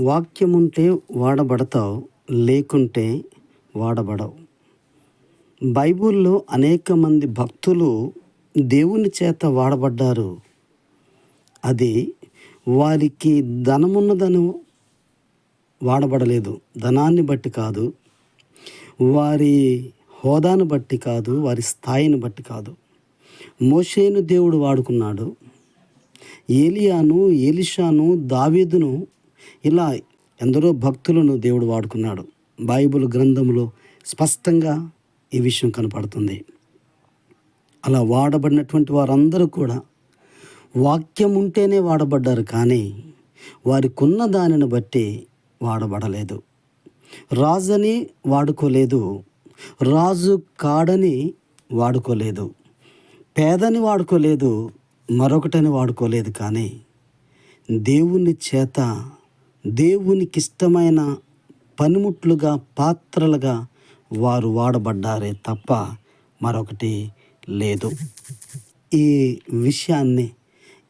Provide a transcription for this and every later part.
వాక్యం ఉంటే వాడబడతావు లేకుంటే వాడబడవు. బైబిల్లో అనేక మంది భక్తులు దేవుని చేత వాడబడ్డారు. అది వారికి ధనమున్నదను వాడబడలేదు. ధనాన్ని బట్టి కాదు వారి హోదాను బట్టి కాదు వారి స్థాయిని బట్టి కాదు. మోషేను దేవుడు వాడుకున్నాడు. ఏలియాను ఏలిషాను దావీదును ఇలా ఎందరో భక్తులను దేవుడు వాడుకున్నాడు. బైబిల్ గ్రంథంలో స్పష్టంగా ఈ విషయం కనపడుతుంది. అలా వాడబడినటువంటి వారందరూ కూడా వాక్యం ఉంటేనే వాడబడ్డారు కానీ వారికున్న దానిని బట్టి వాడబడలేదు. రాజని వాడుకోలేదు. రాజు కాడని వాడుకోలేదు. పేదని వాడుకోలేదు. మరొకటని వాడుకోలేదు కానీ దేవుని చేత దేవునికి ఇష్టమైన పనిముట్లుగా పాత్రలుగా వారు వాడబడ్డారే తప్ప మరొకటి లేదు. ఈ విషయాన్ని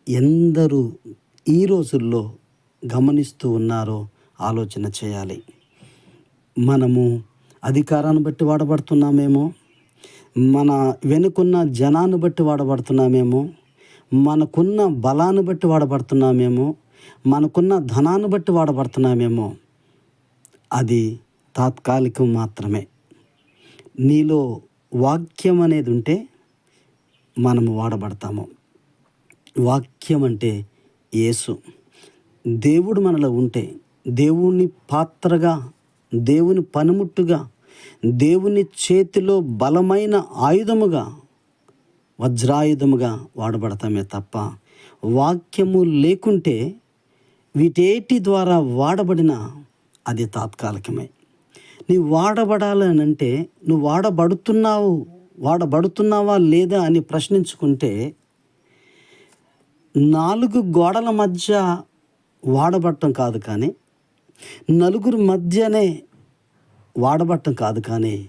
ఎందరూ ఈ రోజుల్లో గమనిస్తూ ఉన్నారో ఆలోచన చేయాలి. మనము అధికారాన్ని బట్టి వాడబడుతున్నామేమో? మన వెనుకున్న జనాన్ని బట్టి వాడబడుతున్నామేమో? మనకున్న బలాన్ని బట్టి వాడబడుతున్నామేమో? మనకున్న ధనాన్ని బట్టి వాడబడుతున్నామేమో అది తాత్కాలికం మాత్రమే. నీలో వాక్యం అనేది ఉంటే మనము వాడబడతాము. వాక్యం అంటే యేసు. దేవుడు మనలో ఉంటే దేవుని పాత్రగా దేవుని పనిముట్టుగా దేవుని చేతిలో బలమైన ఆయుధముగా వజ్రాయుధముగా వాడబడతామే తప్ప వాక్యము లేకుంటే వీటేటి ద్వారా వాడబడిన అది తాత్కాలికమే. నీవు వాడబడాలనంటే నువ్వు వాడబడుతున్నావు వాడబడుతున్నావా లేదా అని ప్రశ్నించుకుంటే నాలుగు గోడల మధ్య వాడబట్టం కాదు కానీ నలుగురు మధ్యనే వాడబట్టం కాదు కానీ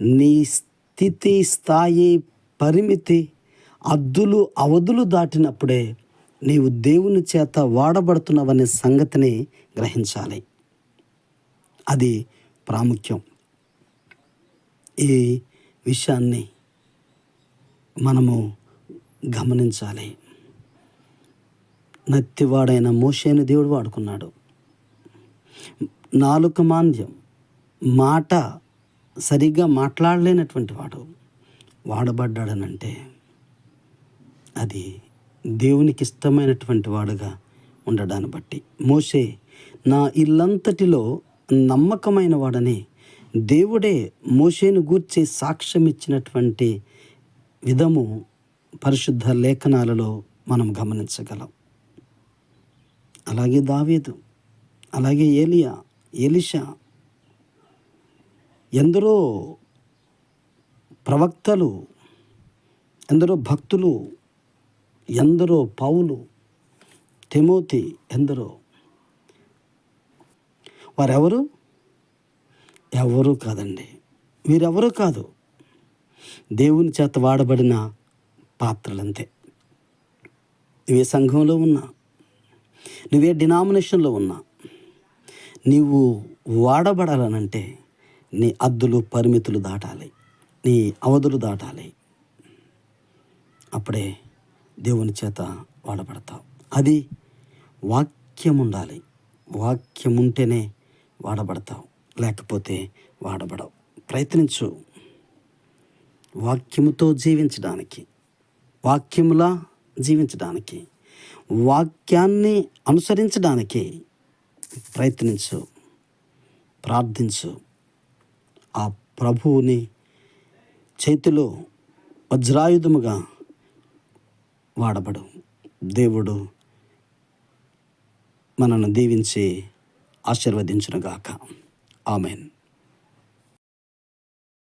నీ స్థితి స్థాయి పరిమితి అద్దులు అవధులు దాటినప్పుడే నీవు దేవుని చేత వాడబడుతున్నావనే సంగతిని గ్రహించాలి. అది ప్రాముఖ్యం. ఈ విషయాన్ని మనము గమనించాలి. నత్తివాడైన మోషేని దేవుడు వాడుకున్నాడు. నాలుక మాంద్యం మాట సరిగ్గా మాట్లాడలేనటువంటి వాడు వాడబడ్డాడనంటే అది దేవునికి ఇష్టమైనటువంటి వాడుగా ఉండడాన్ని బట్టి. మోషే నా ఇల్లంతటిలో నమ్మకమైన వాడని దేవుడే మోషేను గూర్చి సాక్ష్యం ఇచ్చినటువంటి విధము పరిశుద్ధ లేఖనాలలో మనం గమనించగలం. అలాగే దావీదు అలాగే ఏలియా ఎలిషా ఎందరో ప్రవక్తలు ఎందరో భక్తులు ఎందరో పౌలు తిమోతి ఎందరో? వారెవరు? ఎవరు కాదండి. వీరెవరు కాదు. దేవుని చేత వాడబడిన పాత్రలంతే. నువ్వే సంఘంలో ఉన్నా నువ్వే డినామినేషన్లో ఉన్నా నీవు వాడబడాలనంటే నీ అద్దులు పరిమితులు దాటాలి. నీ అవధులు దాటాలి. అప్పుడే దేవుని చేత వాడబడతావు. అది వాక్యం ఉండాలి వాక్యం ఉంటేనే వాడబడతావు. లేకపోతే వాడబడవు. ప్రయత్నించు. వాక్యముతో జీవించడానికి. వాక్యములా జీవించడానికి. వాక్యాన్ని అనుసరించడానికి ప్రయత్నించు. ప్రార్థించు. ఆ ప్రభువుని చేతిలో వజ్రాయుధముగా వాడబడు. దేవుడు మనను దీవించి ఆశీర్వదించునుగాక. ఆమెన్.